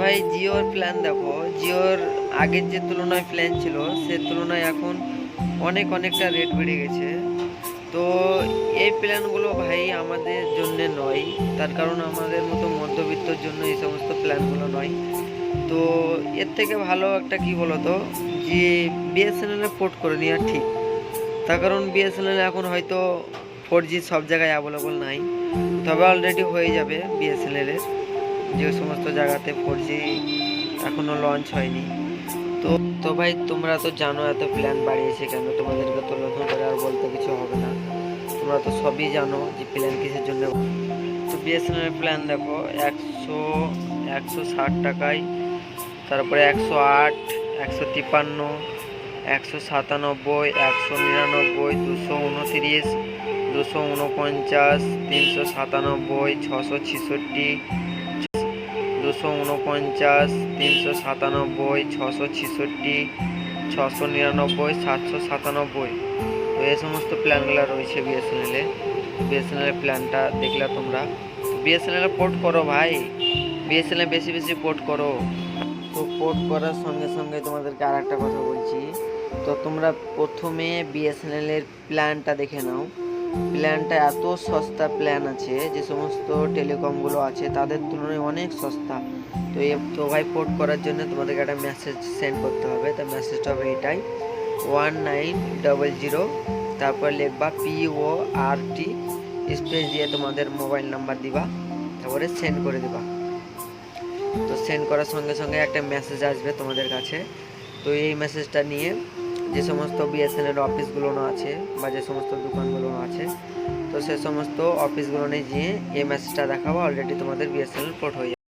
ভাই, জিওর প্ল্যান দেখো। জিওর আগের যে তুলনায় প্ল্যান ছিল, সে তুলনায় এখন অনেক অনেকটা রেট বেড়ে গেছে। তো এই প্ল্যানগুলো ভাই আমাদের জন্য নয়। তার কারণ আমাদের মতো মধ্যবিত্তর জন্য এই সমস্ত প্ল্যানগুলো নয়। তো এর থেকে ভালো একটা কি বলতো, যে বিএসএনএলে পোর্ট করে নেওয়া ঠিক। তার কারণ বিএসএনএল এখন হয়তো ফোর সব জায়গায় অ্যাভেলেবল নাই। তবে অলরেডি হয়ে যাবে বিএসএনএলের যে সমস্ত জায়গাতে ফোর জি এখনও লঞ্চ হয়নি। তো তো ভাই, তোমরা তো জানো এত প্ল্যান বাড়িয়েছে কেন? তোমাদেরকে তো নতুন করে আর বলতে কিছু হবে না। তোমরা তো সবই জানো যে প্ল্যান কিসের জন্য। তো বিএসএনএল প্ল্যান দেখো, একশো একশো ষাট টাকায়, তারপরে একশো আট, একশো তিপ্পান্ন, একশো সাতানব্বই, একশো নিরানব্বই, দুশো উনতিরিশ, দুশো উনপঞ্চাশ, তিনশো সাতানব্বই, ছশো ছেষট্টি দুশো উনপঞ্চাশ তিনশো সাতানব্বই, ছশো ছেষট্টি, ছশো নিরানব্বই, সাতশো সাতানব্বই। তো এই সমস্ত প্ল্যানগুলো রয়েছে বিএসএনএলে বিএসএনএলের প্ল্যানটা দেখলে তোমরা। বিএসএনএলে পোর্ট করো ভাই। বিএসএনএল বেশি বেশি পোর্ট করো। তো পোর্ট করার সঙ্গে সঙ্গে তোমাদেরকে আর একটা কথা বলছি। তো তোমরা প্রথমে বিএসএনএলের প্ল্যানটা দেখে নাও। প্ল্যানটা এত সস্তা প্ল্যান আছে, যে সমস্ত টেলিকমগুলো আছে, তাদের তুলনায় অনেক সস্তা। তো এ তো ভাই পোর্ট করার জন্য তোমাদেরকে একটা মেসেজ সেন্ড করতে হবে। তো মেসেজটা হবে এটাই ওয়ান নাইন ডবল জিরো তারপর লিখবা পি ও আর টি স্পেস দিয়ে তোমাদের মোবাইল নাম্বার দিবা, তারপরে সেন্ড করে দিবা। তো সেন্ড করার সঙ্গে সঙ্গে একটা মেসেজ আসবে তোমাদের কাছে। তো এই মেসেজটা নিয়ে যে সমস্ত বিএসএনএল অফিসগুলো আছে বা যে সমস্ত দোকানগুলো আছে, তো সে সমস্ত অফিসগুলো নিয়ে মেসেজটা দেখাবো অলরেডি তোমাদের বিএসএনএল পোর্ট হয়ে